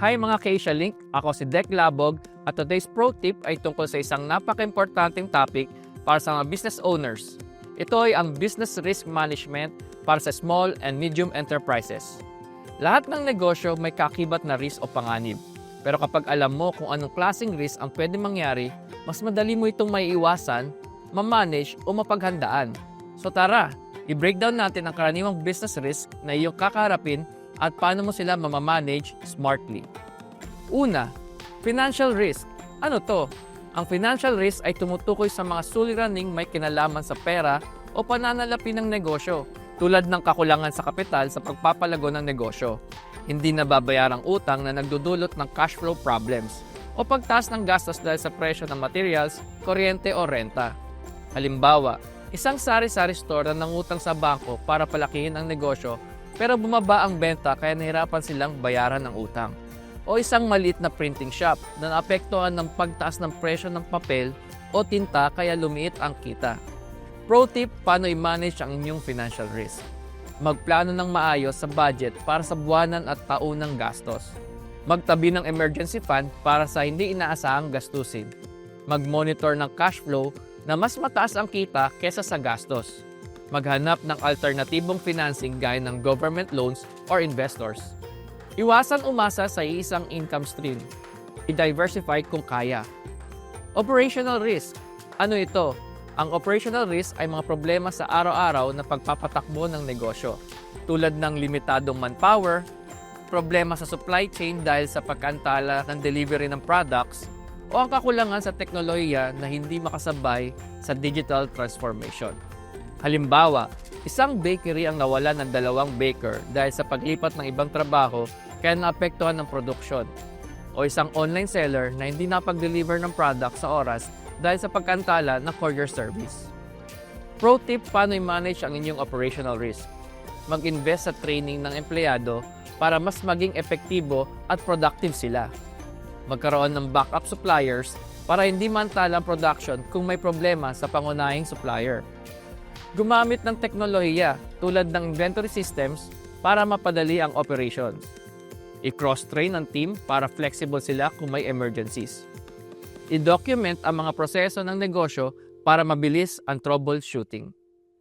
Hi mga Keisha Link, ako si Dek Labog at today's pro tip ay tungkol sa isang napaka-importanting topic para sa mga business owners. Ito ay ang business risk management para sa small and medium enterprises. Lahat ng negosyo may kakibat na risk o panganib. Pero kapag alam mo kung anong klaseng risk ang pwede mangyari, mas madali mo itong maiiwasan, mamanage o mapaghandaan. So tara, i-breakdown natin ang karaniwang business risk na iyong kakaharapin at paano mo sila mamamanage smartly. Una, financial risk. Ano to? Ang financial risk ay tumutukoy sa mga suliraning may kinalaman sa pera o pananalapi ng negosyo, tulad ng kakulangan sa kapital sa pagpapalago ng negosyo, hindi nababayarang utang na nagdudulot ng cash flow problems, o pagtaas ng gastos dahil sa presyo ng materials, kuryente o renta. Halimbawa, isang sari-sari store na nangutang sa bangko para palakihin ang negosyo pero bumaba ang benta kaya nahirapan silang bayaran ang utang. O isang maliit na printing shop na naapektuhan ng pagtaas ng presyo ng papel o tinta kaya lumiit ang kita. Pro tip, paano i-manage ang inyong financial risk? Magplano ng maayos sa budget para sa buwanan at taunang gastos. Magtabi ng emergency fund para sa hindi inaasahang gastusin. Mag-monitor ng cash flow na mas mataas ang kita kesa sa gastos maghanap ng alternatibong financing gaya ng government loans or investors. Iwasan umasa sa isang income stream. I-diversify kung kaya. Operational risk. Ano ito? Ang operational risk ay mga problema sa araw-araw na pagpapatakbo ng negosyo, tulad ng limitadong manpower, problema sa supply chain dahil sa pagkantala ng delivery ng products, o ang kakulangan sa teknolohiya na hindi makasabay sa digital transformation. Halimbawa, isang bakery ang nawala ng dalawang baker dahil sa paglipat ng ibang trabaho kaya naapektuhan ng produksyon. O isang online seller na hindi napag-deliver ng product sa oras dahil sa pagkantala ng courier service. Pro tip paano i-manage ang inyong operational risk. Mag-invest sa training ng empleyado para mas maging epektibo at productive sila. Magkaroon ng backup suppliers para hindi mantala ang production kung may problema sa pangunahing supplier gumamit ng teknolohiya tulad ng inventory systems para mapadali ang operations. I-cross-train ang team para flexible sila kung may emergencies. I-document ang mga proseso ng negosyo para mabilis ang troubleshooting.